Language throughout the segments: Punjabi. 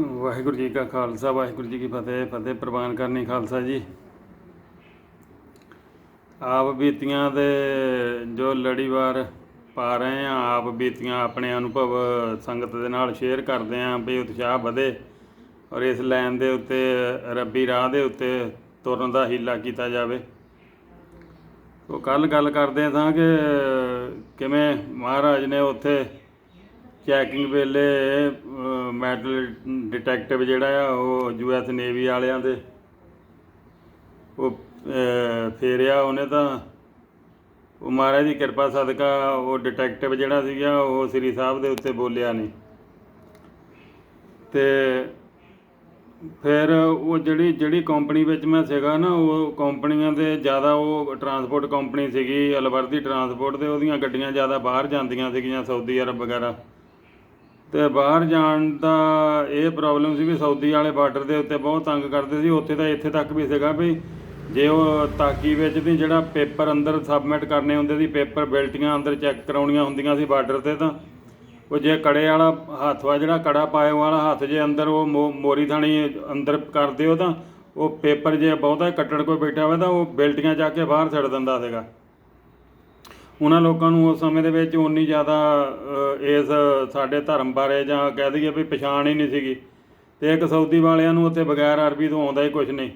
ਵਾਹਿਗੁਰੂ ਜੀ ਕਾ ਖਾਲਸਾ, ਵਾਹਿਗੁਰੂ ਜੀ ਕੀ ਫਤਿਹ ਫਤਿਹ ਪ੍ਰਵਾਨ ਕਰਨੀ ਖਾਲਸਾ ਜੀ। ਆਪ ਬੀਤੀਆਂ ਦੇ ਜੋ ਲੜੀਵਾਰ ਪਾ ਰਹੇ ਆ ਆਪ ਬੀਤੀਆਂ ਆਪਣੇ ਅਨੁਭਵ ਸੰਗਤ ਦੇ ਨਾਲ ਸ਼ੇਅਰ ਕਰਦੇ ਆ ਵੀ ਉਤਸ਼ਾਹ ਵਧੇ ਔਰ ਇਸ ਲਾਈਨ ਦੇ ਉੱਤੇ, ਰੱਬੀ ਰਾਹ ਦੇ ਉੱਤੇ ਤੁਰਨ ਦਾ ਹੀਲਾ ਕੀਤਾ ਜਾਵੇ। ਸੋ ਕੱਲ ਗੱਲ ਕਰਦੇ ਸਾਂ ਕਿ ਕਿਵੇਂ ਮਹਾਰਾਜ ਨੇ ਉੱਥੇ ਚੈਕਿੰਗ ਵੇਲੇ ਮੈਟਲ ਡਿਟੈਕਟਿਵ ਜਿਹੜਾ ਆ, ਉਹ ਯੂਐਸ ਨੇਵੀ ਵਾਲਿਆਂ ਦੇ। ਉਹ ਫੇਰਿਆ ਉਹਨੇ ਤਾਂ। ਉਹ ਮਹਾਰਾਜ ਦੀ ਕਿਰਪਾ ਸਦਕਾ ਉਹ ਡਿਟੈਕਟਿਵ ਜਿਹੜਾ ਸੀਗਾ, ਉਹ ਸ੍ਰੀ ਸਾਹਿਬ ਦੇ ਉੱਤੇ ਬੋਲਿਆ ਨਹੀਂ ਤੇ ਫਿਰ ਉਹ ਜਿਹੜੀ ਜਿਹੜੀ ਕੰਪਨੀ ਵਿੱਚ ਮੈਂ ਸੀਗਾ ਨਾ, ਉਹ ਕੰਪਨੀਆਂ ਦੇ ਜ਼ਿਆਦਾ ਉਹ ਟਰਾਂਸਪੋਰਟ ਕੰਪਨੀ ਸੀਗੀ, ਅਲਵਰਦੀ ਟਰਾਂਸਪੋਰਟ ਦੇ ਉਹਦੀਆਂ ਗੱਡੀਆਂ ਜ਼ਿਆਦਾ ਬਾਹਰ ਜਾਂਦੀਆਂ ਸੀਗੀਆਂ, ਸਾਊਦੀ ਅਰਬ ਵਗੈਰਾ। ਤੇ ਬਾਹਰ ਜਾਣ ਦਾ ਇਹ ਪ੍ਰੋਬਲਮ ਸੀ ਵੀ ਸਾਊਦੀ ਵਾਲੇ ਬਾਰਡਰ ਦੇ ਉੱਤੇ ਬਹੁਤ ਤੰਗ ਕਰਦੇ ਸੀ। ਉੱਥੇ ਤਾਂ ਇੱਥੇ ਤੱਕ ਵੀ ਸੀਗਾ ਵੀ ਜੇ ਉਹ ਤਾਕੀ ਵਿੱਚ ਦੀ ਜਿਹੜਾ ਪੇਪਰ ਅੰਦਰ ਸਬਮਿਟ ਕਰਨੇ ਹੁੰਦੇ ਸੀ, ਪੇਪਰ ਬਿਲਟੀਆਂ ਅੰਦਰ ਚੈੱਕ ਕਰਾਉਣੀਆਂ ਹੁੰਦੀਆਂ ਸੀ ਬਾਰਡਰ ਤੇ ਤਾਂ, ਉਹ ਜੇ ਕੜੇ ਵਾਲਾ ਹੱਥ ਵਾ ਜਿਹੜਾ ਕੜਾ ਪਾਏ ਵਾਲਾ ਹੱਥ ਜੇ ਅੰਦਰ ਉਹ ਮੋ- ਮੋਰੀ ਥਾਣੀ ਅੰਦਰ ਕਰਦੇ ਹੋ ਤਾਂ, ਉਹ ਪੇਪਰ ਜੇ ਬਹੁਤਾ ਕੱਟੜ ਕੋਈ ਬੈਠਾ ਹੋਵੇ ਤਾਂ ਉਹ ਬਿਲਟੀਆਂ ਜਾ ਕੇ ਬਾਹਰ ਛੱਡ ਦਿੰਦਾ ਸੀਗਾ। ਉਹਨਾਂ ਲੋਕਾਂ ਨੂੰ ਉਸ ਸਮੇਂ ਦੇ ਵਿੱਚ ਉਨੀ ਜ਼ਿਆਦਾ ਇਸ ਸਾਡੇ ਧਰਮ ਬਾਰੇ ਜਾਂ ਕਹਿ ਦਈਏ ਵੀ ਪਛਾਣ ਹੀ ਨਹੀਂ ਸੀਗੀ। ਤੇ ਇੱਕ ਸਾਊਦੀ ਵਾਲਿਆਂ ਨੂੰ ਉੱਥੇ ਬਗੈਰ ਅਰਬੀ ਤੋਂ ਆਉਂਦਾ ਹੀ ਕੁਝ ਨਹੀਂ।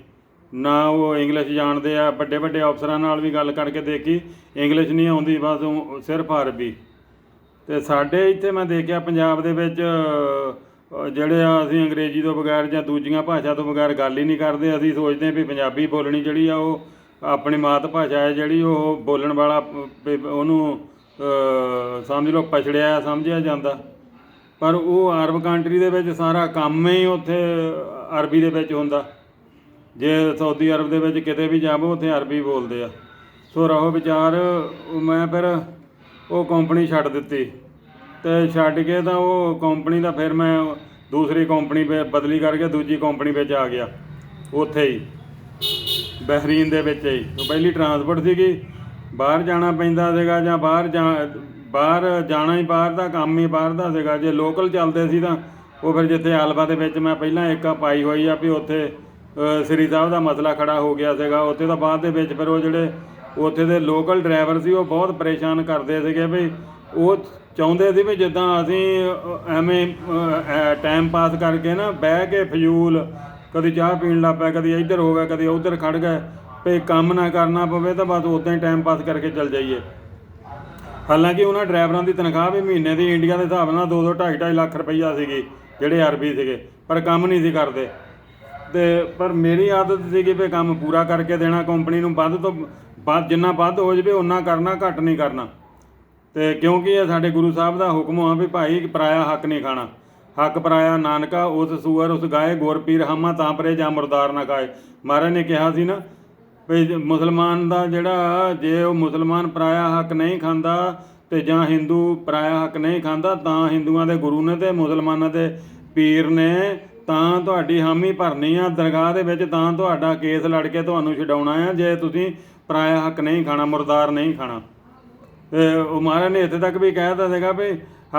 ਨਾ ਉਹ ਇੰਗਲਿਸ਼ ਜਾਣਦੇ ਆ ਵੱਡੇ ਵੱਡੇ ਅਫਸਰਾਂ ਨਾਲ ਵੀ ਗੱਲ ਕਰਕੇ ਦੇਖੀ। ਇੰਗਲਿਸ਼ ਨਹੀਂ ਆਉਂਦੀ, ਬਸ ਉਹ ਸਿਰਫ ਅਰਬੀ। ਤੇ ਸਾਡੇ ਇੱਥੇ ਮੈਂ ਦੇਖਿਆ ਪੰਜਾਬ ਦੇ ਵਿੱਚ ਜਿਹੜੇ ਆ ਅਸੀਂ ਅੰਗਰੇਜ਼ੀ ਤੋਂ ਬਗੈਰ ਜਾਂ ਦੂਜੀਆਂ ਭਾਸ਼ਾ ਤੋਂ ਬਗੈਰ ਗੱਲ ਹੀ ਨਹੀਂ ਕਰਦੇ। ਅਸੀਂ ਸੋਚਦੇ ਵੀ ਪੰਜਾਬੀ ਬੋਲਣੀ ਜਿਹੜੀ ਆ ਉਹ ਆਪਣੀ ਮਾਤ ਭਾਸ਼ਾ ਹੈ ਜਿਹੜੀ ਉਹ ਬੋਲਣ ਵਾਲਾ ਅ, ਉਹਨੂੰ ਅ, ਸਮਝ ਲਓ ਪਛੜਿਆ ਸਮਝਿਆ ਜਾਂਦਾ। ਪਰ ਉਹ ਅਰਬ ਕੰਟਰੀ ਦੇ ਵਿੱਚ ਸਾਰਾ ਕੰਮ ਹੀ ਉੱਥੇ ਅਰਬੀ ਦੇ ਵਿੱਚ ਹੁੰਦਾ। ਜੇ ਸਾਊਦੀ ਅਰਬ ਦੇ ਵਿੱਚ ਕਿਤੇ ਵੀ ਜਾਵੋ ਉੱਥੇ ਅਰਬੀ ਬੋਲਦੇ ਆ। ਸੋ ਰਹੋ ਵਿਚਾਰ ਉਹ ਮੈਂ ਫਿਰ ਉਹ ਕੰਪਨੀ ਛੱਡ ਦਿੱਤੀ। ਤੇ ਛੱਡ ਕੇ ਤਾਂ ਉਹ ਕੰਪਨੀ ਦਾ ਫਿਰ ਮੈਂ ਦੂਸਰੀ ਕੰਪਨੀ ਵਿੱਚ ਬਦਲੀ ਕਰਕੇ ਦੂਜੀ ਕੰਪਨੀ ਵਿੱਚ ਆ ਗਿਆ। ਉੱਥੇ ਹੀ। ਬਹਿਰੀਨ ਦੇ ਵਿੱਚ ਹੀ ਉਹ ਪਹਿਲੀ ਟਰਾਂਸਪੋਰਟ ਸੀਗੀ। ਬਾਹਰ ਜਾਣਾ ਪੈਂਦਾ ਸੀਗਾ ਜਾਂ ਬਾਹਰ ਜਾ, ਬਾਹਰ ਜਾਣਾ ਹੀ ਬਾਹਰ ਦਾ, ਕੰਮ ਹੀ ਬਾਹਰ ਦਾ ਸੀਗਾ। ਜੇ ਲੋਕਲ ਚੱਲਦੇ ਸੀ ਤਾਂ ਉਹ ਫਿਰ ਜਿੱਥੇ ਆਲਬਾ ਦੇ ਵਿੱਚ ਮੈਂ ਪਹਿਲਾਂ ਇੱਕ ਪਾਈ ਹੋਈ ਆ ਵੀ ਉੱਥੇ ਸ੍ਰੀ ਸਾਹਿਬ ਦਾ ਮਸਲਾ ਖੜਾ ਹੋ ਗਿਆ ਸੀਗਾ। ਉੱਥੇ ਤਾਂ ਬਾਅਦ ਦੇ ਵਿੱਚ ਫਿਰ ਉਹ ਜਿਹੜੇ ਉੱਥੇ ਦੇ ਲੋਕਲ ਡਰਾਈਵਰ ਸੀ, ਉਹ ਬਹੁਤ ਪਰੇਸ਼ਾਨ ਕਰਦੇ ਸੀਗੇ ਵੀ ਉਹ ਚਾਹੁੰਦੇ ਸੀ ਵੀ ਜਿੱਦਾਂ ਅਸੀਂ ਐਵੇਂ ਟਾਈਮ ਪਾਸ ਕਰਕੇ ਨਾ ਬਹਿ ਕੇ ਫਜ਼ੂਲ ਕਦੇ ਚਾਹ ਪੀਣ ਲੱਗ ਪਿਆ, ਕਦੀ ਇੱਧਰ ਹੋ ਗਿਆ, ਕਦੇ ਉੱਧਰ ਖੜ ਗਏ ਵੀ ਕੰਮ ਨਾ ਕਰਨਾ ਪਵੇ ਤਾਂ ਬਸ ਉਦਾਂ ਹੀ ਟਾਈਮ ਪਾਸ ਕਰਕੇ ਚੱਲ ਜਾਈਏ। ਹਾਲਾਂਕਿ ਉਹਨਾਂ ਡਰਾਈਵਰਾਂ ਦੀ ਤਨਖਾਹ ਵੀ ਮਹੀਨੇ ਦੀ ਇੰਡੀਆ ਦੇ ਹਿਸਾਬ ਨਾਲ 2-2 2.5 ਲੱਖ ਰੁਪਈਆ ਸੀਗੀ, ਜਿਹੜੇ ਅਰਬੀ ਸੀਗੇ, ਪਰ ਕੰਮ ਨਹੀਂ ਸੀ ਕਰਦੇ। ਤੇ ਪਰ ਮੇਰੀ ਆਦਤ ਸੀਗੀ ਵੀ ਕੰਮ ਪੂਰਾ ਕਰਕੇ ਦੇਣਾ ਕੰਪਨੀ ਨੂੰ ਵੱਧ ਤੋਂ ਵੱਧ, ਜਿੰਨਾ ਵੱਧ ਹੋ ਜਵੇ ਉਹਨਾਂ ਕਰਨਾ, ਘੱਟ ਨਹੀਂ ਕਰਨਾ। ਤੇ ਕਿਉਂਕਿ ਇਹ ਸਾਡੇ ਗੁਰੂ ਸਾਹਿਬ ਦਾ ਹੁਕਮ ਆ ਵੀ ਭਾਈ ਪਰਾਇਆ ਹੱਕ ਨਹੀਂ ਖਾਣਾ। ਹੱਕ ਪਰਾਇਆ ਨਾਨਕਾ, ਉਸ ਸੂਅਰ ਉਸ ਗਾਏ, ਗੁਰਪੀਰ ਹਾਮਾ ਤਾਂ ਪਰੇ ਜਾਂ ਮੁਰਦਾਰ ਨਾ ਖਾਏ। ਮਹਾਰਾਜ ਨੇ ਕਿਹਾ ਸੀ ਨਾ ਵੀ ਮੁਸਲਮਾਨ ਦਾ ਜਿਹੜਾ, ਜੇ ਉਹ ਮੁਸਲਮਾਨ ਪਰਾਇਆ ਹੱਕ ਨਹੀਂ ਖਾਂਦਾ ਤੇ ਜਾਂ ਹਿੰਦੂ ਪਰਾਇਆ ਹੱਕ ਨਹੀਂ ਖਾਂਦਾ, ਤਾਂ ਹਿੰਦੂਆਂ ਦੇ ਗੁਰੂ ਨੇ ਤੇ ਮੁਸਲਮਾਨਾਂ ਦੇ ਪੀਰ ਨੇ ਤਾਂ ਤੁਹਾਡੀ ਹਾਮੀ ਭਰਨੀ ਆ, ਦਰਗਾਹ ਦੇ ਵਿੱਚ ਤਾਂ ਤੁਹਾਡਾ ਕੇਸ ਲੜ ਕੇ ਤੁਹਾਨੂੰ ਛਡਾਉਣਾ ਆ, ਜੇ ਤੁਸੀਂ ਪਰਾਇਆ ਹੱਕ ਨਹੀਂ ਖਾਣਾ, ਮੁਰਦਾਰ ਨਹੀਂ ਖਾਣਾ। ਤੇ ਉਹ ਮਹਾਰਾਜ ਨੇ ਇੱਥੇ ਤੱਕ ਵੀ ਕਹਿਤਾ ਸੀਗਾ ਵੀ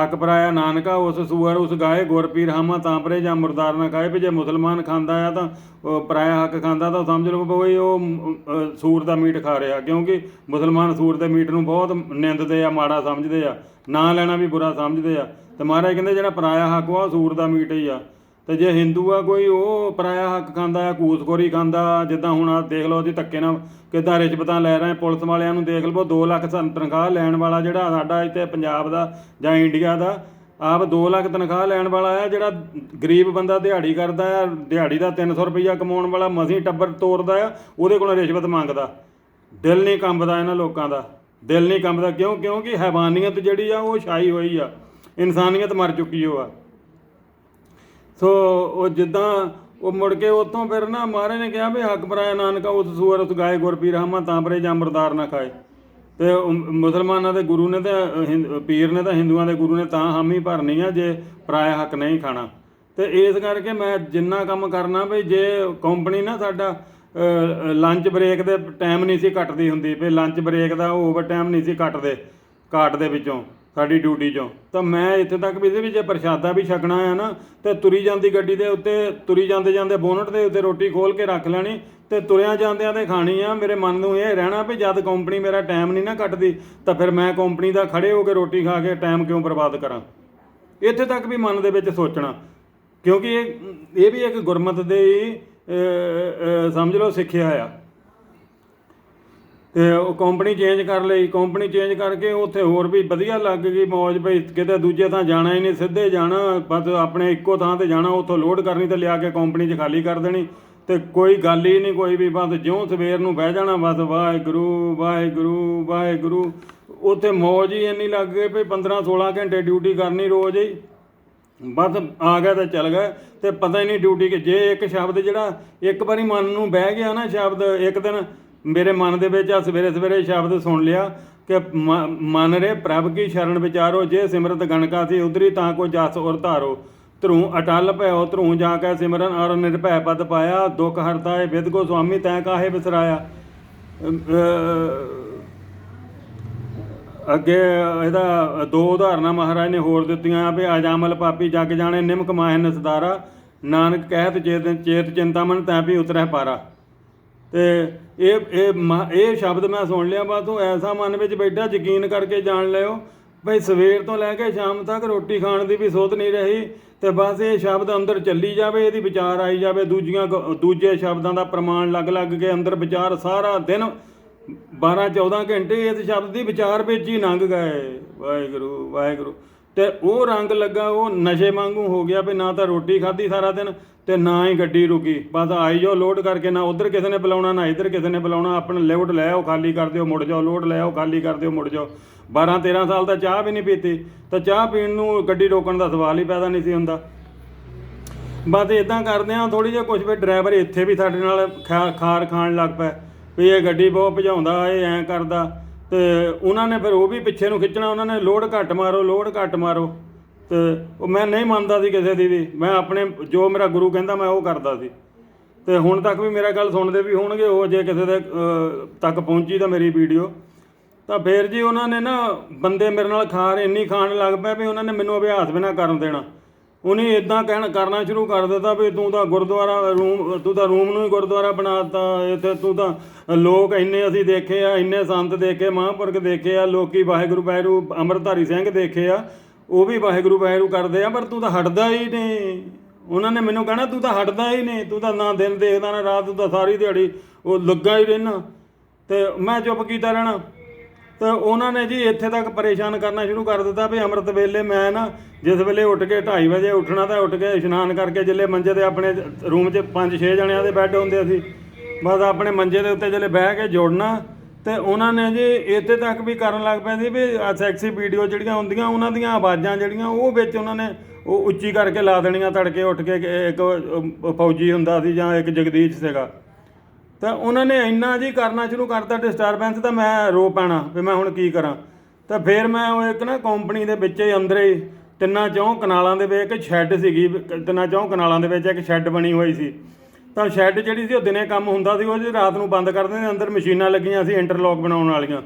ਹੱਕ ਪਰਾਇਆ ਨਾਨਕਾ ਉਸ ਸੂਰ ਉਸ ਗਾਏ ਗੁਰਪੀਰ ਹਾਮਾ ਤਾਂ ਪਰੇ ਜਾਂ ਮੁਰਦਾਰ ਨਾ ਖਾਏ ਵੀ ਜੇ ਮੁਸਲਮਾਨ ਖਾਂਦਾ ਆ ਤਾਂ ਉਹ ਪਰਾਇਆ ਹੱਕ ਖਾਂਦਾ ਤਾਂ ਸਮਝ ਲਓ ਵੀ ਉਹ ਅ, ਸੂਰ ਦਾ ਮੀਟ ਖਾ ਰਿਹਾ। ਕਿਉਂਕਿ ਮੁਸਲਮਾਨ ਸੂਰ ਦੇ ਮੀਟ ਨੂੰ ਬਹੁਤ ਨਿੰਦਦੇ ਆ ਮਾੜਾ ਸਮਝਦੇ ਆ ਨਾ ਲੈਣਾ ਵੀ ਬੁਰਾ ਸਮਝਦੇ ਆ। ਤੇ ਮਹਾਰਾਜ ਕਹਿੰਦੇ ਜਿਹੜਾ ਪਰਾਇਆ ਹੱਕ ਵਾ ਉਹ ਸੂਰ ਦਾ ਮੀਟ ਹੀ ਆ। ਤੇ ਜੇ ਹਿੰਦੂ ਆ ਕੋਈ, ਉਹ ਪਰਾਇਆ ਹੱਕ ਖਾਂਦਾ ਆ ਕੂਸਖੋਰੀ ਖਾਂਦਾ, ਜਿੱਦਾਂ ਹੁਣ ਆ ਦੇਖ ਲਓ ਉਹਦੀ ਧੱਕੇ ਨਾਲ ਕਿੱਦਾਂ ਰਿਸ਼ਵਤਾਂ ਲੈ ਰਹੇ ਪੁਲਿਸ ਵਾਲਿਆਂ ਨੂੰ ਦੇਖ ਲਓ 2 ਲੱਖ ਸਾਨੂੰ ਤਨਖਾਹ ਲੈਣ ਵਾਲਾ ਜਿਹੜਾ ਸਾਡਾ ਇੱਥੇ ਪੰਜਾਬ ਦਾ ਜਾਂ ਇੰਡੀਆ ਦਾ, ਆਪ 2 ਲੱਖ ਤਨਖਾਹ ਲੈਣ ਵਾਲਾ ਆ, ਜਿਹੜਾ ਗਰੀਬ ਬੰਦਾ ਦਿਹਾੜੀ ਕਰਦਾ ਆ, ਦਿਹਾੜੀ ਦਾ 300 ਰੁਪਈਆ ਕਮਾਉਣ ਵਾਲਾ ਮਸੀਂ ਟੱਬਰ ਤੋਰਦਾ ਆ, ਉਹਦੇ ਕੋਲੋਂ ਰਿਸ਼ਵਤ ਮੰਗਦਾ। ਦਿਲ ਨਹੀਂ ਕੰਬਦਾ ਇਹਨਾਂ ਲੋਕਾਂ ਦਾ, ਦਿਲ ਨਹੀਂ ਕੰਬਦਾ, ਕਿਉਂ? ਕਿਉਂਕਿ ਹੈਵਾਨੀਅਤ ਜਿਹੜੀ ਆ, ਉਹ ਛਾਈ ਹੋਈ ਆ, ਇਨਸਾਨੀਅਤ ਮਰ ਚੁੱਕੀ ਹੋ ਆ। ਸੋ ਉਹ ਜਿੱਦਾਂ ਉਹ ਮੁੜ ਕੇ ਉੱਥੋਂ ਫਿਰ ਨਾ ਮਹਾਰਾਜ ਨੇ ਕਿਹਾ ਵੀ ਹੱਕ ਪਰਾਇਆ ਨਾਨਕਾ ਉਸ ਸੂਰ ਉਸ ਗਾਏ ਗੁਰਪੀਰ ਹਮਾ ਤਾਂ ਪਰੇ ਜਾਂ ਮਰਦਾਰ ਨਾ ਖਾਏ। ਤੇ ਮੁਸਲਮਾਨਾਂ ਦੇ ਗੁਰੂ ਨੇ ਤਾਂ ਹਿੰਦ- ਪੀਰ ਨੇ ਤਾਂ ਹਿੰਦੂਆਂ ਦੇ ਗੁਰੂ ਨੇ ਤਾਂ ਹਾਮੀ ਭਰਨੀ ਆ ਜੇ ਪਰਾਇਆ ਹੱਕ ਨਹੀਂ ਖਾਣਾ। ਤੇ ਇਸ ਕਰਕੇ ਮੈਂ ਜਿੰਨਾ ਕੰਮ ਕਰਨਾ ਵੀ ਜੇ ਕੰਪਨੀ ਨਾ ਸਾਡਾ ਲੰਚ ਬ੍ਰੇਕ ਦੇ ਟਾਈਮ ਨਹੀਂ ਸੀ ਕੱਟਦੀ ਹੁੰਦੀ ਵੀ ਲੰਚ ਬ੍ਰੇਕ ਦਾ ਓਵਰ ਟਾਈਮ ਨਹੀਂ ਸੀ ਕੱਟਦੇ ਕਾਟ ਦੇ ਵਿੱਚੋਂ। ਸਾਡੀ ਡਿਊਟੀ 'ਚੋਂ। ਤਾਂ ਮੈਂ ਇੱਥੇ ਤੱਕ ਵੀ ਇਹਦੇ ਵਿੱਚ ਜੇ ਪ੍ਰਸ਼ਾਦਾ ਵੀ ਛਕਣਾ ਆ ਨਾ, ਤੇ ਤੁਰੀ ਜਾਂਦੀ ਗੱਡੀ ਦੇ ਉੱਤੇ, ਤੁਰੀ ਜਾਂਦੇ ਜਾਂਦੇ ਬੋਨਟ ਦੇ ਉੱਤੇ ਰੋਟੀ ਖੋਲ ਕੇ ਰੱਖ ਲੈਣੀ, ਤੇ ਤੁਰਿਆਂ ਜਾਂਦਿਆਂ ਤੇ ਖਾਣੀ ਆ। ਮੇਰੇ ਮਨ ਨੂੰ ਇਹ ਰਹਿਣਾ ਵੀ ਜਦ ਕੰਪਨੀ ਮੇਰਾ ਟਾਈਮ ਨਹੀਂ ਨਾ ਕੱਟਦੀ, ਤਾਂ ਫਿਰ ਮੈਂ ਕੰਪਨੀ ਦਾ ਖੜੇ ਹੋ ਕੇ ਰੋਟੀ ਖਾ ਕੇ ਟਾਈਮ ਕਿਉਂ ਬਰਬਾਦ ਕਰਾਂ? ਇੱਥੇ ਤੱਕ ਵੀ ਮਨ ਦੇ ਵਿੱਚ ਸੋਚਣਾ। ਕਿਉਂਕਿ ਇਹ ਇਹ ਵੀ ਇੱਕ ਗੁਰਮਤ ਦੇ ਸਮਝ ਲਓ ਸਿੱਖਿਆ ਆ। ਉਹ ਕੰਪਨੀ ਚੇਂਜ ਕਰ ਲਈ। ਕੰਪਨੀ ਚੇਂਜ ਕਰਕੇ ਉੱਥੇ ਹੋਰ ਵੀ ਵਧੀਆ ਲੱਗ ਗਈ ਮੌਜ ਭਈ ਕਿਤੇ ਦੂਜੇ ਥਾਂ ਜਾਣਾ ਹੀ ਨਹੀਂ, ਸਿੱਧੇ ਜਾਣਾ, ਬਸ ਆਪਣੇ ਇੱਕੋ ਥਾਂ ਤੇ ਜਾਣਾ, ਉੱਥੋਂ ਲੋਡ ਕਰਨੀ ਤੇ ਲਿਆ ਕੇ ਕੰਪਨੀ 'ਚ ਖਾਲੀ ਕਰ ਦੇਣੀ। ਤੇ ਕੋਈ ਗੱਲ ਹੀ ਨਹੀਂ, ਕੋਈ ਵੀ, ਬਸ ਜਿਉਂ ਸਵੇਰ ਨੂੰ ਬਹਿ ਜਾਣਾ, ਬਸ ਵਾਹਿਗੁਰੂ ਵਾਹਿਗੁਰੂ ਵਾਹਿਗੁਰੂ। ਉੱਥੇ ਮੌਜ ਹੀ ਇੰਨੀ ਲੱਗ ਗਈ ਵੀ 15 16 ਘੰਟੇ ਡਿਊਟੀ ਕਰਨੀ ਰੋਜ਼ ਹੀ। ਬਸ ਆ ਗਿਆ ਤੇ ਚੱਲ ਗਿਆ। ਤੇ ਪਤਾ ਹੀ ਨਹੀਂ ਡਿਊਟੀ ਕਿ ਜੇ ਇੱਕ ਸ਼ਬਦ ਜਿਹੜਾ ਇੱਕ ਵਾਰੀ ਮਨ ਨੂੰ ਬਹਿ ਗਿਆ ਨਾ ਸ਼ਬਦ, ਇੱਕ ਦਿਨ ਮੇਰੇ ਮਨ ਦੇ ਵਿੱਚ ਆ ਸਵੇਰੇ ਸਵੇਰੇ ਸ਼ਬਦ ਸੁਣ ਲਿਆ ਕਿ ਮਨ ਰੇ ਪ੍ਰਭ ਕੀ ਸ਼ਰਨ ਵਿਚਾਰੋ, ਜੇ ਸਿਮਰਤ ਗਣਕਾ ਸੀ ਉਧਰੀ ਤਾਂ ਕੋ ਜਸ ਔਰ ਧਾਰੋ। ਧਰੂ ਅਟਲ ਭਇਓ, ਧਰੂ ਜਾ ਕੇ ਸਿਮਰਨ ਔਰ ਨਿਰਭੈ ਪਦ ਪਾਇਆ, ਦੁਖ ਹਰਤਾ ਹੈ ਵਿਦ ਕੋ ਸੁਆਮੀ ਤੈ ਕਾਹੇ ਵਿਸਰਾਇਆ। ਅੱਗੇ ਇਹਦਾ ਦੋ ਉਦਾਹਰਨਾਂ ਮਹਾਰਾਜ ਨੇ ਹੋਰ ਦਿੱਤੀਆਂ ਵੀ ਅਜਾਮਲ ਪਾਪੀ ਜਗ ਜਾਣੇ ਨਿਮਕ ਮਾਹਿਨ ਸਦਾਰਾ ਨਾਨਕ ਕਹਿਤ ਚੇਤ ਚੇਤ ਚਿੰਤਾਮਨ ਤੈ ਵੀ ਉਤਰੈ ਪਾਰਾ। ਤੇ ਇਹ ਇਹ ਮ- ਇਹ ਸ਼ਬਦ ਮੈਂ ਸੁਣ ਲਿਆ ਬਾ ਤੂੰ ਐਸਾ ਮਨ ਵਿੱਚ ਬੈਠਾ, ਯਕੀਨ ਕਰਕੇ ਜਾਣ ਲਿਓ। ਭਈ ਸਵੇਰ ਤੋਂ ਲੈ ਕੇ ਸ਼ਾਮ ਤੱਕ ਰੋਟੀ ਖਾਣ ਦੀ ਵੀ ਸੋਧ ਨਹੀਂ ਰਹੀ, ਤੇ ਬਸ ਇਹ ਸ਼ਬਦ ਅੰਦਰ ਚੱਲੀ ਜਾਵੇ, ਇਹਦੀ ਵਿਚਾਰ ਆਈ ਜਾਵੇ। ਦੂਜੀਆਂ ਦੂਜੇ ਸ਼ਬਦਾਂ ਦਾ ਪ੍ਰਮਾਣ ਲੱਗ ਲੱਗ ਕੇ ਅੰਦਰ ਵਿਚਾਰ ਸਾਰਾ ਦਿਨ 12 14 ਘੰਟੇ ਇਸ ਸ਼ਬਦ ਦੀ ਵਿਚਾਰ ਵਿੱਚ ਹੀ ਲੰਘ ਗਏ। ਵਾਹਿਗੁਰੂ ਵਾਹਿਗੁਰੂ। ਤੇ ਉਹ ਰੰਗ ਲੱਗਾ, ਉਹ ਨਸ਼ੇ ਵਾਂਗੂ ਹੋ ਗਿਆ ਵੀ ਨਾ ਤਾਂ ਰੋਟੀ ਖਾਧੀ ਸਾਰਾ ਦਿਨ ਤੇ ਨਾ ਹੀ ਗੱਡੀ ਰੁਕੀ। ਬਸ ਆਈ ਜਾਓ ਲੋਡ ਕਰਕੇ, ਨਾ ਉਧਰ ਕਿਸੇ ਨੇ ਬੁਲਾਉਣਾ, ਨਾ ਇੱਧਰ ਕਿਸੇ ਨੇ ਬੁਲਾਉਣਾ। ਆਪਣਾ ਲੋਡ ਲੈ ਆਓ, ਖਾਲੀ ਕਰ ਦਿਓ, ਮੁੜ ਜਾਓ। ਲੋਡ ਲੈ ਆਓ, ਖਾਲੀ ਕਰ ਦਿਓ, ਮੁੜ ਜਾਓ। 12 13 ਸਾਲ ਦਾ ਚਾਹ ਵੀ ਨਹੀਂ ਪੀਤੀ। ਤਾਂ ਚਾਹ ਪੀਣ ਨੂੰ ਗੱਡੀ ਰੋਕਣ ਦਾ ਸਵਾਲ ਹੀ ਪੈਦਾ ਨਹੀਂ ਸੀ ਹੁੰਦਾ। ਬਸ ਇਦਾਂ ਕਰਦੇ ਆ ਥੋੜੀ ਜਿਹਾ ਕੁਝ ਵੀ ਡਰਾਈਵਰ ਇੱਥੇ ਵੀ ਸਾਡੇ ਨਾਲ ਖਾ- ਖਾਰ ਖਾਣ ਲੱਗ ਪਿਆ ਵੀ ਇਹ ਗੱਡੀ ਬਹੁਤ ਭਜਾਉਂਦਾ, ਇਹ ਐਂ ਕਰਦਾ। ਤੇ ਉਹਨਾਂ ਨੇ ਫਿਰ ਉਹ ਵੀ ਪਿੱਛੇ ਨੂੰ ਖਿੱਚਣਾ, ਉਹਨਾਂ ਨੇ ਲੋਡ ਘੱਟ ਮਾਰੋ ਲੋਡ ਘੱਟ ਮਾਰੋ। ਤੇ ਉਹ ਮੈਂ ਨਹੀਂ ਮੰਨਦਾ ਸੀ ਕਿਸੇ ਦੀ ਵੀ। ਮੈਂ ਆਪਣੇ, ਜੋ ਮੇਰਾ ਗੁਰੂ ਕਹਿੰਦਾ, ਮੈਂ ਉਹ ਕਰਦਾ ਸੀ। ਤੇ ਹੁਣ ਤੱਕ ਵੀ ਮੇਰਾ ਗੱਲ ਸੁਣਦੇ ਵੀ ਹੋਣਗੇ, ਉਹ ਜੇ ਕਿਸੇ ਦੇ ਤੱਕ ਪਹੁੰਚੀ ਤਾਂ ਮੇਰੀ ਵੀਡੀਓ। ਤਾਂ ਫੇਰ ਜੀ ਉਹਨਾਂ ਨੇ ਨਾ, ਬੰਦੇ ਮੇਰੇ ਨਾਲ ਖਾਰ ਇੰਨੀ ਖਾਣ ਲੱਗ ਪਏ ਵੀ ਉਹਨਾਂ ਨੇ ਮੈਨੂੰ ਅਭਿਆਸ ਵੀ ਨਾ ਕਰਨ ਦੇਣਾ। ਉਹਨੇ ਇਦਾਂ ਕਹਿਣ, ਕਰਨਾ ਸ਼ੁਰੂ ਕਰ ਦਿੱਤਾ ਵੀ ਤੂੰ ਤਾਂ ਗੁਰਦੁਆਰਾ ਰੂਮ, ਤੂੰ ਤਾਂ ਰੂਮ ਨੂੰ ਹੀ ਗੁਰਦੁਆਰਾ ਬਣਾਤਾ ਇੱਥੇ ਤੂੰ ਤਾਂ ਲੋਕ ਇੰਨੇ ਅਸੀਂ ਦੇਖੇ ਆ, ਇੰਨੇ ਸੰਤ ਦੇਖੇ, ਮਹਾਂਪੁਰਖ ਦੇਖੇ ਆ, ਲੋਕੀ ਵਾਹਿਗੁਰੂ ਵਾਹਿਗੁਰੂ ਅੰਮ੍ਰਿਤਧਾਰੀ ਸਿੰਘ ਦੇਖੇ ਆ, ਉਹ ਵੀ ਵਾਹਿਗੁਰੂ ਵਾਹਿਗੁਰੂ ਕਰਦੇ ਆ, ਪਰ ਤੂੰ ਤਾਂ ਹਟਦਾ ਹੀ ਨਹੀਂ। ਉਹਨਾਂ ਨੇ ਮੈਨੂੰ ਕਹਿਣਾ, ਤੂੰ ਤਾਂ ਹਟਦਾ ਹੀ ਨਹੀਂ, ਤੂੰ ਤਾਂ ਨਾ ਦਿਨ ਦੇਖਦਾ, ਨਾ ਰਾਤ, ਤੂੰ ਤਾਂ ਸਾਰੀ ਦਿਹਾੜੀ ਉਹ ਲੱਗਾ ਹੀ ਰਹਿਣਾ। ਤੇ ਮੈਂ ਚੁੱਪ ਕੀਤਾ ਰਹਿਣਾ। ਤੇ ਉਹਨਾਂ ਨੇ ਜੀ ਇੱਥੇ ਤੱਕ ਪਰੇਸ਼ਾਨ ਕਰਨਾ ਸ਼ੁਰੂ ਕਰ ਦਿੱਤਾ ਵੀ ਅੰਮ੍ਰਿਤ ਵੇਲੇ ਮੈਂ ਨਾ ਜਿਸ ਵੇਲੇ ਉੱਠ ਕੇ 2:30 ਵਜੇ ਉੱਠਣਾ ਤਾਂ ਉੱਠ ਕੇ ਇਸ਼ਨਾਨ ਕਰਕੇ ਜਿੱਲੇ ਮੰਜੇ ਤੇ ਆਪਣੇ ਰੂਮ 'ਚ 5-6 ਜਣਿਆਂ ਦੇ ਬੈੱਡ ਹੁੰਦੇ ਸੀ। ਬਸ ਆਪਣੇ ਮੰਜੇ ਦੇ ਉੱਤੇ ਜਿੱਲੇ ਬਹਿ ਕੇ ਜੋੜਨਾ ਤੇ ਉਹਨਾਂ ਨੇ ਜੀ ਇੱਥੇ ਤੱਕ ਵੀ ਕਰਨ ਲੱਗ ਪਏ ਸੀ ਵੀ ਸੈਕਸੀ ਵੀਡੀਓ ਜਿਹੜੀਆਂ ਹੁੰਦੀਆਂ, ਉਹਨਾਂ ਦੀਆਂ ਆਵਾਜ਼ਾਂ ਜਿਹੜੀਆਂ, ਉਹ ਵਿੱਚ ਉਹਨਾਂ ਨੇ ਉਹ ਉੱਚੀ ਕਰਕੇ ਲਾ ਦੇਣੀਆਂ, ਤੜਕੇ ਉੱਠ ਕੇ ਇੱਕ ਫੌਜੀ ਹੁੰਦਾ ਸੀ ਜਾਂ ਇੱਕ ਜਗਦੀਸ਼ ਸੀਗਾ। ਤਾਂ ਉਹਨਾਂ ਨੇ ਇੰਨਾ ਜੀ ਕਰਨਾ ਸ਼ੁਰੂ ਕਰਤਾ ਡਿਸਟਰਬੈਂਸ ਤਾਂ ਮੈਂ ਰੋ ਪੈਣਾ ਵੀ ਮੈਂ ਹੁਣ ਕੀ ਕਰਾਂ। ਤਾਂ ਫਿਰ ਮੈਂ ਉਹ ਇੱਕ ਨਾ ਕੰਪਨੀ ਦੇ ਵਿੱਚ ਹੀ ਅੰਦਰ ਹੀ ਤਿੰਨਾਂ ਚੌਂ ਕਨਾਲਾਂ ਦੇ ਵਿੱਚ ਇੱਕ ਸ਼ੈੱਡ ਸੀਗੀ ਤਿੰਨਾਂ ਚੌਂ ਕਨਾਲਾਂ ਦੇ ਵਿੱਚ ਇੱਕ ਸ਼ੈੱਡ ਬਣੀ ਹੋਈ ਸੀ। ਤਾਂ ਸ਼ੈੱਡ ਜਿਹੜੀ ਸੀ ਉਹ ਦਿਨੇ ਕੰਮ ਹੁੰਦਾ ਸੀ ਉਹ ਜੀ ਰਾਤ ਨੂੰ ਬੰਦ ਕਰ ਦਿੰਦੇ ਅੰਦਰ ਮਸ਼ੀਨਾਂ ਲੱਗੀਆਂ ਸੀ ਇੰਟਰਲੌਕ ਬਣਾਉਣ ਵਾਲੀਆਂ।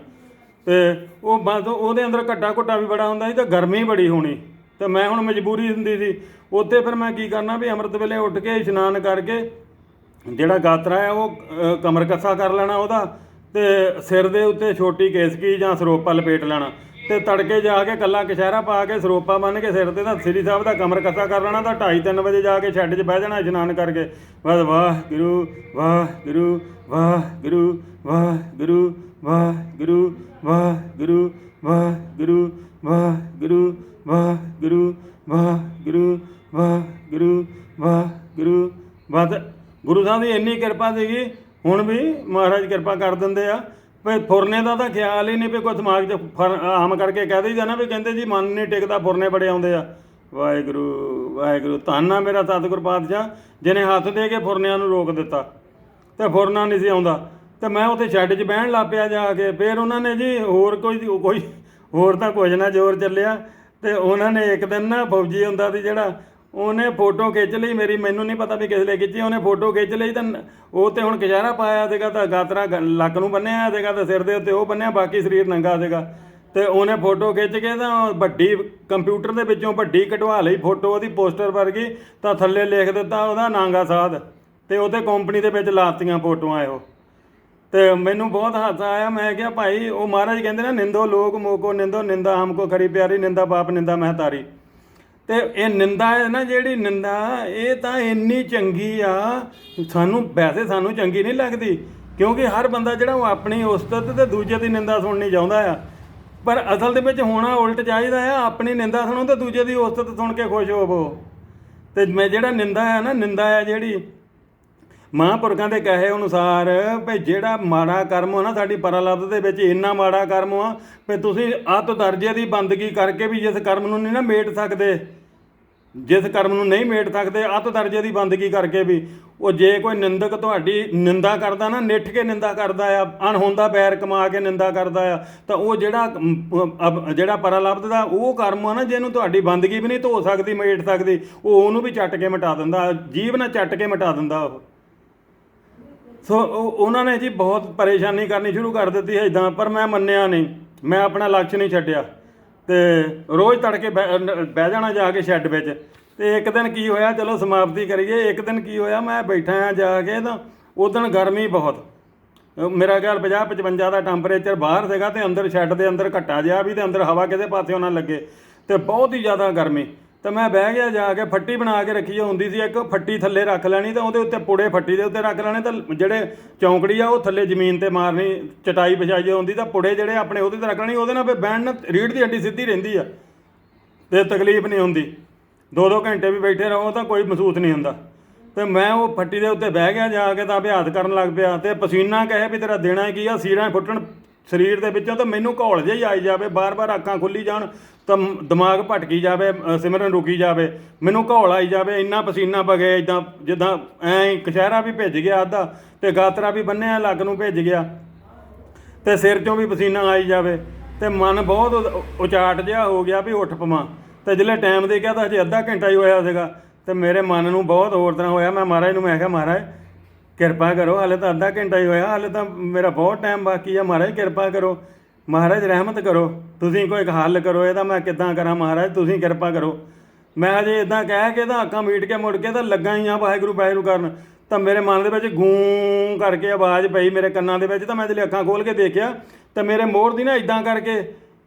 ਤੇ ਉਹ ਬਸ ਉਹਦੇ ਅੰਦਰ ਘੱਟਾ ਘੁੱਟਾ ਵੀ ਬੜਾ ਹੁੰਦਾ ਸੀ ਤੇ ਗਰਮੀ ਬੜੀ ਹੋਣੀ। ਤੇ ਮੈਂ ਹੁਣ ਮਜਬੂਰੀ ਹੁੰਦੀ ਸੀ। ਉੱਥੇ ਫਿਰ ਮੈਂ ਕੀ ਕਰਨਾ ਵੀ ਅੰਮ੍ਰਿਤ ਵੇਲੇ ਉੱਠ ਕੇ ਇਸ਼ਨਾਨ ਕਰਕੇ ਜਿਹੜਾ ਗਾਤਰਾ ਹੈ ਉਹ ਅ, ਕਮਰ ਕੱਸਾ ਕਰ ਲੈਣਾ ਉਹਦਾ ਤੇ ਸਿਰ ਦੇ ਉੱਤੇ ਛੋਟੀ ਕੇਸਕੀ ਜਾਂ ਸਰੋਪਾ ਲਪੇਟ ਲੈਣਾ। ਤੇ ਤੜਕੇ ਜਾ ਕੇ ਕੱਲਾ ਕਸ਼ਹਿਰਾ ਪਾ ਕੇ ਸਰੋਪਾ ਬੰਨ ਕੇ ਸਿਰ ਤੇ ਤਾਂ ਸ੍ਰੀ ਸਾਹਿਬ ਦਾ ਕਮਰ ਕੱਸਾ ਕਰ ਲੈਣਾ ਤਾਂ 2:30 3 ਵਜੇ ਜਾ ਕੇ ਛੱਡ 'ਚ ਬਹਿ ਜਾਣਾ ਇਸ਼ਨਾਨ ਕਰਕੇ ਬਸ ਵਾਹ ਗੁਰੂ ਵਾਹ ਗੁਰੂ ਵਾਹ ਗੁਰੂ ਵਾਹ ਗੁਰੂ ਵਾਹ ਗੁਰੂ ਵਾਹ ਗੁਰੂ ਵਾਹ ਗੁਰੂ ਵਾਹ ਗੁਰੂ ਵਾਹ ਗੁਰੂ ਵਾਹ ਗੁਰੂ ਵਾਹ ਗੁਰੂ ਵਾਹ ਗੁਰੂ ਬਸ ਗੁਰੂ ਸਾਹਿਬ ਦੀ ਇੰਨੀ ਕਿਰਪਾ ਸੀਗੀ ਹੁਣ ਵੀ ਮਹਾਰਾਜ ਕਿਰਪਾ ਕਰ ਦਿੰਦੇ ਆ ਵੀ ਫੁਰਨੇ ਦਾ ਤਾਂ ਖਿਆਲ ਹੀ ਨਹੀਂ ਵੀ ਕੋਈ ਦਿਮਾਗ 'ਚ ਫਰ- ਆਮ ਕਰਕੇ ਕਹਿ ਦਈਦਾ ਨਾ ਵੀ ਕਹਿੰਦੇ ਜੀ ਮਨ ਨਹੀਂ ਟਿਕਦਾ ਫੁਰਨੇ ਬੜੇ ਆਉਂਦੇ ਆ। ਵਾਹਿਗੁਰੂ ਵਾਹਿਗੁਰੂ, ਧੰਨ ਆ ਮੇਰਾ ਸਤਿਗੁਰ ਪਾਤਸ਼ਾਹ, ਜਿਹਨੇ ਹੱਥ ਦੇ ਕੇ ਫੁਰਨਿਆਂ ਨੂੰ ਰੋਕ ਦਿੱਤਾ ਤੇ ਫੁਰਨਾ ਨਹੀਂ ਸੀ ਆਉਂਦਾ। ਤੇ ਮੈਂ ਉੱਥੇ ਸ਼ੈੱਡ 'ਚ ਬਹਿਣ ਲੱਗ ਪਿਆ ਜਾ ਕੇ, ਫਿਰ ਉਹਨਾਂ ਨੇ ਜੀ ਹੋਰ ਕੋਈ ਕੋਈ ਹੋਰ ਤਾਂ ਕੁਝ ਨਾ ਜ਼ੋਰ ਚੱਲਿਆ ਤੇ ਉਹਨਾਂ ਨੇ ਇੱਕ ਦਿਨ ਨਾ ਫੌਜੀ ਹੁੰਦਾ ਸੀ ਜਿਹੜਾ ਉਹਨੇ ਫੋਟੋ ਖਿੱਚ ਲਈ, ਮੇਰੀ ਮੈਨੂੰ ਨਹੀਂ ਪਤਾ ਵੀ ਕਿਸ ਲਈ ਖਿੱਚੀ, ਉਹਨੇ ਫੋਟੋ ਖਿੱਚ ਲਈ ਤਾਂ ਉਹ ਤੇ ਹੁਣ ਕਚਹਿਰਾ ਪਾਇਆ ਸੀਗਾ ਤਾਂ ਗਾਤਰਾ ਗ- ਲੱਕ ਨੂੰ ਬੰਨਿਆ ਸੀਗਾ ਤਾਂ ਸਿਰ ਦੇ ਉੱਤੇ ਉਹ ਬੰਨਿਆ, ਬਾਕੀ ਸਰੀਰ ਨੰਗਾ ਸੀਗਾ। ਤੇ ਉਹਨੇ ਫੋਟੋ ਖਿੱਚ ਕੇ ਤਾਂ ਵੱਡੀ ਕੰਪਿਊਟਰ ਦੇ ਵਿੱਚੋਂ ਵੱਡੀ ਕਢਵਾ ਲਈ ਫੋਟੋ, ਉਹਦੀ ਪੋਸਟਰ ਵਰਗੀ, ਤਾਂ ਥੱਲੇ ਲਿਖ ਦਿੱਤਾ ਉਹਦਾ ਨਾਂਗਾ ਸਾਧ ਤੇ ਉਹਦੇ ਕੰਪਨੀ ਦੇ ਵਿੱਚ ਲਾਤੀਆਂ ਫੋਟੋਆਂ ਇਹੋ। ਤੇ ਮੈਨੂੰ ਬਹੁਤ ਹਾਸਾ ਆਇਆ, ਮੈਂ ਕਿਹਾ ਭਾਈ, ਉਹ ਮਹਾਰਾਜ ਕਹਿੰਦੇ ਨਾ, ਨਿੰਦੋ ਲੋਕ ਮੋਕੋ, ਨਿੰਦੋ ਨਿੰਦਾ ਹਮਕੋ ਖਰੀ ਪਿਆਰੀ, ਨਿੰਦਾ ਬਾਪ ਨਿੰਦਾ ਮਹਤਾਰੀ। ਤੇ ਇਹ ਨਿੰਦਾ ਹੈ ਨਾ ਜਿਹੜੀ ਨਿੰਦਾ, ਇਹ ਤਾਂ ਇੰਨੀ ਚੰਗੀ ਆ, ਸਾਨੂੰ ਵੈਸੇ ਸਾਨੂੰ ਚੰਗੀ ਨਹੀਂ ਲੱਗਦੀ, ਕਿਉਂਕਿ ਹਰ ਬੰਦਾ ਜਿਹੜਾ ਉਹ ਆਪਣੀ ਉਸਤਤ ਤੇ ਦੂਜੇ ਦੀ ਨਿੰਦਾ ਸੁਣਨੀ ਚਾਹੁੰਦਾ ਆ। ਪਰ ਅਸਲ ਦੇ ਵਿੱਚ ਹੋਣਾ ਉਲਟ ਚਾਹੀਦਾ ਆ, ਆਪਣੀ ਨਿੰਦਾ ਸੁਣੋ ਤੇ ਦੂਜੇ ਦੀ ਉਸਤਤ ਸੁਣ ਕੇ ਖੁਸ਼ ਹੋਵੋ। ਤੇ ਮੈਂ ਜਿਹੜਾ ਨਿੰਦਾ ਆ ਨਾ, ਨਿੰਦਾ ਹੈ ਜਿਹੜੀ ਮਹਾਂਪੁਰਖਾਂ ਦੇ ਕਹੇ ਅਨੁਸਾਰ ਭਈ ਜਿਹੜਾ ਮਾੜਾ ਕਰਮ ਹੋ ਨਾ ਸਾਡੀ ਪਰਲਬਧ ਦੇ ਵਿੱਚ ਇੰਨਾ ਮਾੜਾ ਕਰਮ ਆ ਵੀ ਤੁਸੀਂ ਅੱਤ ਦਰਜੇ ਦੀ ਬੰਦਗੀ ਕਰਕੇ ਵੀ ਜਿਸ ਕਰਮ ਨੂੰ ਨਹੀਂ ਨਾ ਮੇਟ ਸਕਦੇ, ਜਿਸ ਕਰਮ ਨੂੰ ਨਹੀਂ ਮੇਟ ਸਕਦੇ, ਅੱਤ ਦਰਜੇ ਦੀ ਬੰਦਗੀ ਕਰਕੇ ਵੀ, ਉਹ ਜੇ ਕੋਈ ਨਿੰਦਕ ਤੁਹਾਡੀ ਨਿੰਦਾ ਕਰਦਾ ਨਾ, ਨਿੱਠ ਕੇ ਨਿੰਦਾ ਕਰਦਾ ਆ, ਅਣਹੋਂਦਾ ਪੈਰ ਕਮਾ ਕੇ ਨਿੰਦਾ ਕਰਦਾ ਆ, ਤਾਂ ਉਹ ਜਿਹੜਾ ਜਿਹੜਾ ਪਰਲਬਧ ਦਾ ਉਹ ਕਰਮ ਆ ਨਾ ਜਿਹਨੂੰ ਤੁਹਾਡੀ ਬੰਦਗੀ ਵੀ ਨਹੀਂ ਧੋ ਸਕਦੀ, ਮੇਟ ਸਕਦੀ, ਉਹ ਉਹਨੂੰ ਵੀ ਚੱਟ ਕੇ ਮਿਟਾ ਦਿੰਦਾ, ਜੀਵ ਨਾਲ ਚੱਟ ਕੇ ਮਿਟਾ ਦਿੰਦਾ ਉਹ। ਸੋ ਉਹ- ਉਹਨਾਂ ਨੇ ਜੀ ਬਹੁਤ ਪਰੇਸ਼ਾਨੀ ਕਰਨੀ ਸ਼ੁਰੂ ਕਰ ਦਿੱਤੀ ਹੈ ਇਦਾਂ ਪਰ ਮੈਂ ਮੰਨਿਆ ਨਹੀਂ। ਮੈਂ ਆਪਣਾ ਲਕਸ਼ ਨਹੀਂ ਛੱਡਿਆ। ਤੇ ਰੋਜ਼ ਤੜਕੇ ਬਹਿ ਬਹਿ ਜਾਣਾ ਜਾ ਕੇ ਸ਼ੈੱਡ ਵਿੱਚ। ਤੇ ਇੱਕ ਦਿਨ ਕੀ ਹੋਇਆ, ਚਲੋ ਸਮਾਪਤੀ ਕਰੀਏ। ਇੱਕ ਦਿਨ ਕੀ ਹੋਇਆ, ਮੈਂ ਬੈਠਾ ਆ ਜਾ ਕੇ ਤਾਂ ਉਦੋਂ ਗਰਮੀ ਬਹੁਤ। ਮੇਰਾ ਖਿਆਲ 50 55 ਦਾ ਟੈਂਪਰੇਚਰ ਬਾਹਰ ਸੀਗਾ ਤੇ ਅੰਦਰ ਸ਼ੈੱਡ ਦੇ ਅੰਦਰ ਘੱਟਾ ਜਿਹਾ ਵੀ ਤੇ ਅੰਦਰ ਹਵਾ ਕਿਸੇ ਪਾਸਿਓਂ ਨਾ ਲੱਗੇ। ਤੇ ਬਹੁਤ ਹੀ ਜ਼ਿਆਦਾ ਗਰਮੀ। ਤੇ ਮੈਂ ਬਹਿ ਗਿਆ ਜਾ ਕੇ, ਫੱਟੀ ਬਣਾ ਕੇ ਰੱਖੀ ਹੁੰਦੀ ਸੀ ਇੱਕ ਫੱਟੀ ਥੱਲੇ ਰੱਖ ਲੈਣੀ, ਤਾਂ ਉਹਦੇ ਉੱਤੇ ਪੁੜੇ ਫੱਟੀ ਦੇ ਉੱਤੇ ਰੱਖ ਲੈਣੇ, ਤਾਂ ਜਿਹੜੇ ਚੌਂਕੜੀ ਆ, ਉਹ ਥੱਲੇ ਜ਼ਮੀਨ ਤੇ ਮਾਰਨੀ, ਚਟਾਈ ਵਿਛਾਈ ਹੁੰਦੀ, ਤਾਂ ਪੁੜੇ ਜਿਹੜੇ ਆਪਣੇ ਉਹਦੇ ਤੇ ਰੱਖ ਲੈਣੀ, ਉਹਦੇ ਨਾਲ ਫਿਰ ਬਹਿਣ ਨਾਲ ਰੀੜ ਦੀ ਹੱਡੀ ਸਿੱਧੀ ਰਹਿੰਦੀ ਆ, ਤੇ ਤਕਲੀਫ ਨਹੀਂ ਹੁੰਦੀ। ਦੋ ਦੋ ਘੰਟੇ ਵੀ ਬੈਠੇ ਰਹੋ, ਤਾਂ ਕੋਈ ਮਹਿਸੂਸ ਨਹੀਂ ਹੁੰਦਾ। ਤੇ ਮੈਂ ਉਹ ਫੱਟੀ ਦੇ ਉੱਤੇ ਬਹਿ ਗਿਆ ਜਾ ਕੇ, ਤਾਂ ਅਭਿਆਸ ਕਰਨ ਲੱਗ ਪਿਆ, ਤੇ ਪਸੀਨਾ ਕਹੇ ਵੀ ਤੇਰਾ ਦੇਣਾ ਕੀ ਆ, ਸੀਰਾਂ ਫੁੱਟਣ ਸਰੀਰ ਦੇ ਵਿੱਚੋਂ ਤਾਂ ਮੈਨੂੰ ਘੋਲ ਜਿਹਾ ਹੀ ਆਈ ਜਾਵੇ, ਬਾਰ-ਬਾਰ ਅੱਖਾਂ ਖੁੱਲੀ ਜਾਣ, ਤਾਂ ਦਿਮਾਗ ਭਟਕੀ ਜਾਵੇ ਸਿਮਰਨ ਰੁਕੀ ਜਾਵੇ, ਮੈਨੂੰ ਘੋਲ ਆਈ ਜਾਵੇ, ਇੰਨਾ ਪਸੀਨਾ ਵਗੇ ਇਦਾਂ ਜਿੱਦਾਂ ਐਂ ਕਸ਼ਹਿਰਾ ਵੀ ਭਿੱਜ ਗਿਆ ਅੱਧਾ, ਤੇ ਗਾਤਰਾ ਵੀ ਬੰਨਿਆ ਲੱਗ ਨੂੰ ਭਿੱਜ ਗਿਆ, ਤੇ ਸਿਰ ਚੋਂ ਵੀ ਪਸੀਨਾ ਆਈ ਜਾਵੇ, ਤੇ ਮਨ ਬਹੁਤ ਉ- ਉਚਾਟ ਜਿਹਾ ਹੋ ਗਿਆ ਵੀ ਉੱਠ ਪਵਾਂ, ਤੇ ਜਿਹੜੇ ਟਾਈਮ ਦੇ ਗਿਆ ਤਾਂ ਹਜੇ ਅੱਧਾ ਘੰਟਾ ਹੀ ਹੋਇਆ ਸੀਗਾ, ਤੇ ਮੇਰੇ ਮਨ ਨੂੰ ਬਹੁਤ ਹੋਰ ਤਰ੍ਹਾਂ ਹੋਇਆ, ਮੈਂ ਮਹਾਰਾਜ ਨੂੰ ਮੈਂ ਕਿਹਾ, ਮਹਾਰਾਜ ਕਿਰਪਾ ਕਰੋ, ਹਾਲੇ ਤਾਂ ਅੱਧਾ ਘੰਟਾ ਹੀ ਹੋਇਆ, ਹਾਲੇ ਤਾਂ ਮੇਰਾ ਬਹੁਤ ਟਾਈਮ ਬਾਕੀ ਆ। ਮਹਾਰਾਜ, ਕਿਰਪਾ ਕਰੋ। ਮਹਾਰਾਜ, ਰਹਿਮਤ ਕਰੋ। ਤੁਸੀਂ ਕੋਈ ਹੱਲ ਕਰੋ ਇਹਦਾ ਮੈਂ ਕਿੱਦਾਂ ਕਰਾਂ ਮਹਾਰਾਜ? ਤੁਸੀਂ ਕਿਰਪਾ ਕਰੋ। ਮੈਂ ਅਜੇ ਇਦਾਂ ਕਹਿ ਕੇ ਤਾਂ ਅੱਖਾਂ ਮੀਟ ਕੇ ਮੁੜ ਕੇ ਤਾਂ ਲੱਗਾ ਹੀ ਆ ਵਾਹਿਗੁਰੂ ਵਾਹਿਗੁਰੂ ਕਰਨ। ਤਾਂ ਮੇਰੇ ਮਨ ਦੇ ਵਿੱਚ ਗੂੰ ਕਰਕੇ ਆਵਾਜ਼ ਪਈ ਮੇਰੇ ਕੰਨਾਂ ਦੇ ਵਿੱਚ, ਤਾਂ ਮੈਂ ਜਦੋਂ ਅੱਖਾਂ ਖੋਲ ਕੇ ਦੇਖਿਆ। ਤਾਂ ਮੇਰੇ ਮੋਰ ਦੀ ਨਾ ਇਦਾਂ ਕਰਕੇ,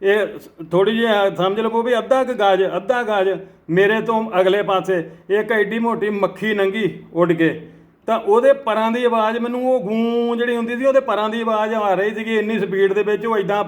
ਇਹ ਥੋੜੀ ਜਿਹੀ ਸਮਝ ਲਵੋ ਵੀ ਅੱਧਾ ਕੁ ਗਾਜ, ਅੱਧਾ ਗਾਜ ਮੇਰੇ ਤੋਂ ਅਗਲੇ ਪਾਸੇ, ਇੱਕ ਐਡੀ ਮੋਟੀ ਮੱਖੀ ਨੰਗੀ ਉੱਡ ਕੇ। ਤਾਂ ਉਹਦੇ ਪਰਾਂ ਦੀ ਆਵਾਜ਼ ਮੈਨੂੰ ਉਹ ਗੂੰ ਜਿਹੜੀ ਹੁੰਦੀ ਸੀ, ਉਹਦੇ ਪਰਾਂ ਦੀ ਆਵਾਜ਼ ਆ ਰਹੀ ਸੀਗੀ, ਇੰਨੀ ਸਪੀਡ ਦੇ ਵਿੱਚ ਉਹ ਇਦਾਂ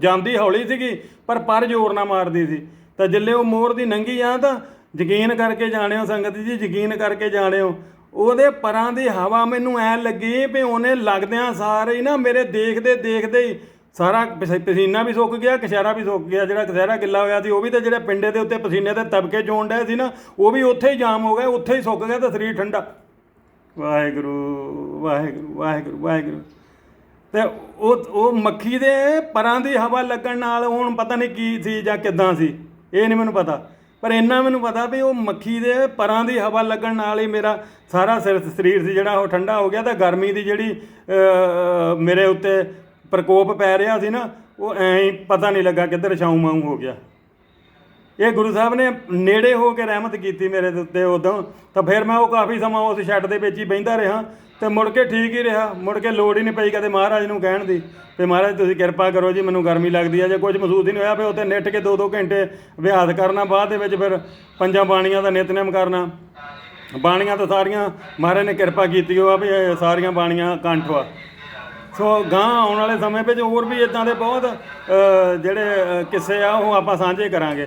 ਜਾਂਦੀ ਹੌਲੀ ਸੀਗੀ, ਪਰ ਪਰ ਜ਼ੋਰ ਨਾਲ ਮਾਰਦੀ ਸੀ। ਤਾਂ ਜਿੱਲੇ ਉਹ ਮੋਰ ਦੀ ਨੰਗੀ ਆ, ਤਾਂ ਯਕੀਨ ਕਰਕੇ ਜਾਣਿਓ ਸੰਗਤ ਜੀ, ਯਕੀਨ ਕਰਕੇ ਜਾਣਿਓ, ਉਹਦੇ ਪਰਾਂ ਦੀ ਹਵਾ ਮੈਨੂੰ ਐ ਲੱਗੀ ਵੀ ਉਹਨੇ ਲੱਗਦਿਆਂ ਸਾਰੇ ਹੀ ਨਾ ਮੇਰੇ ਦੇਖਦੇ ਦੇਖਦੇ ਹੀ ਸਾਰਾ ਪਸ- ਪਸੀਨਾ ਵੀ ਸੁੱਕ ਗਿਆ ਕਸ਼ਹਿਰਾ ਵੀ ਸੁੱਕ ਗਿਆ, ਜਿਹੜਾ ਕਸ਼ਹਿਰਾ ਗਿੱਲਾ ਹੋਇਆ ਸੀ, ਉਹ ਵੀ ਤਾਂ ਜਿਹੜੇ ਪਿੰਡੇ ਦੇ ਉੱਤੇ ਪਸੀਨੇ ਦੇ ਤਬਕੇ ਚੋਣ ਡਏ ਸੀ ਨਾ, ਉਹ ਵੀ ਉੱਥੇ ਹੀ ਜਾਮ ਹੋ ਗਿਆ, ਉੱਥੇ ਹੀ ਸੁੱਕ ਗਿਆ ਤਾਂ ਸਰੀਰ ਠੰਡਾ। ਵਾਹਿਗੁਰੂ ਵਾਹਿਗੁਰੂ ਵਾਹਿਗੁਰੂ ਵਾਹਿਗੁਰੂ। ਤੇ ਉਹ ਉਹ ਮੱਖੀ ਦੇ ਪਰਾਂ ਦੀ ਹਵਾ ਲੱਗਣ ਨਾਲ ਹੁਣ ਪਤਾ ਨਹੀਂ ਕੀ ਸੀ ਜਾਂ ਕਿੱਦਾਂ ਸੀ, ਇਹ ਨਹੀਂ ਮੈਨੂੰ ਪਤਾ। ਪਰ ਇੰਨਾ ਮੈਨੂੰ ਪਤਾ ਵੀ ਉਹ ਮੱਖੀ ਦੇ ਪਰਾਂ ਦੀ ਹਵਾ ਲੱਗਣ ਨਾਲ ਹੀ ਮੇਰਾ ਸਾਰਾ ਸਿਰ ਸਰੀਰ ਸੀ, ਜਿਹੜਾ ਉਹ ਠੰਡਾ ਹੋ ਗਿਆ ਤਾਂ ਗਰਮੀ ਦੀ ਜਿਹੜੀ ਮੇਰੇ ਉੱਤੇ ਪ੍ਰਕੋਪ ਪੈ ਰਿਹਾ ਸੀ ਨਾ, ਉਹ ਐਂ ਹੀ ਪਤਾ ਨਹੀਂ ਲੱਗਾ ਕਿੱਧਰ ਛਾਉਂ ਮਾਊਂ ਹੋ ਗਿਆ। ਇਹ ਗੁਰੂ ਸਾਹਿਬ ਨੇ ਨੇੜੇ ਹੋ ਕੇ ਰਹਿਮਤ ਕੀਤੀ ਮੇਰੇ ਦੇ ਉੱਤੇ ਉਦੋਂ, ਤਾਂ ਫਿਰ ਮੈਂ ਉਹ ਕਾਫੀ ਸਮਾਂ ਉਸ ਛੱਡ ਦੇ ਵਿੱਚ ਹੀ ਬਹਿੰਦਾ ਰਿਹਾ, ਤੇ ਮੁੜ ਕੇ ਠੀਕ ਹੀ ਰਿਹਾ, ਮੁੜ ਕੇ ਲੋੜ ਹੀ ਨਹੀਂ ਪਈ ਕਦੇ ਮਹਾਰਾਜ ਨੂੰ ਕਹਿਣ ਦੀ ਤੇ ਮਹਾਰਾਜ ਤੁਸੀਂ ਕਿਰਪਾ ਕਰੋ ਜੀ, ਮੈਨੂੰ ਗਰਮੀ ਲੱਗਦੀ ਹੈ ਜੇ ਕੁਝ ਮਹਿਸੂਸ ਹੀ ਨਹੀਂ ਹੋਇਆ, ਫਿਰ ਉੱਥੇ ਨਿੱਠ ਕੇ 2-2 ਘੰਟੇ ਅਭਿਆਸ ਕਰਨਾ, ਬਾਅਦ ਦੇ ਵਿੱਚ ਫਿਰ ਪੰਜਾਂ ਬਾਣੀਆਂ ਦਾ ਨਿਤਨੇਮ ਕਰਨਾ। ਬਾਣੀਆਂ ਤਾਂ ਸਾਰੀਆਂ ਮਹਾਰਾਜ ਨੇ ਕਿਰਪਾ ਕੀਤੀ ਉਹ ਆ ਵੀ ਸਾਰੀਆਂ ਬਾਣੀਆਂ ਕੰਠ ਵਾ। ਸੋ ਗਾਂ ਆਉਣ ਵਾਲੇ ਸਮੇਂ ਵਿੱਚ ਹੋਰ ਵੀ ਇਦਾਂ ਦੇ ਬਹੁਤ ਜਿਹੜੇ ਕਿੱਸੇ ਆ, ਉਹ ਆਪਾਂ ਸਾਂਝੇ ਕਰਾਂਗੇ।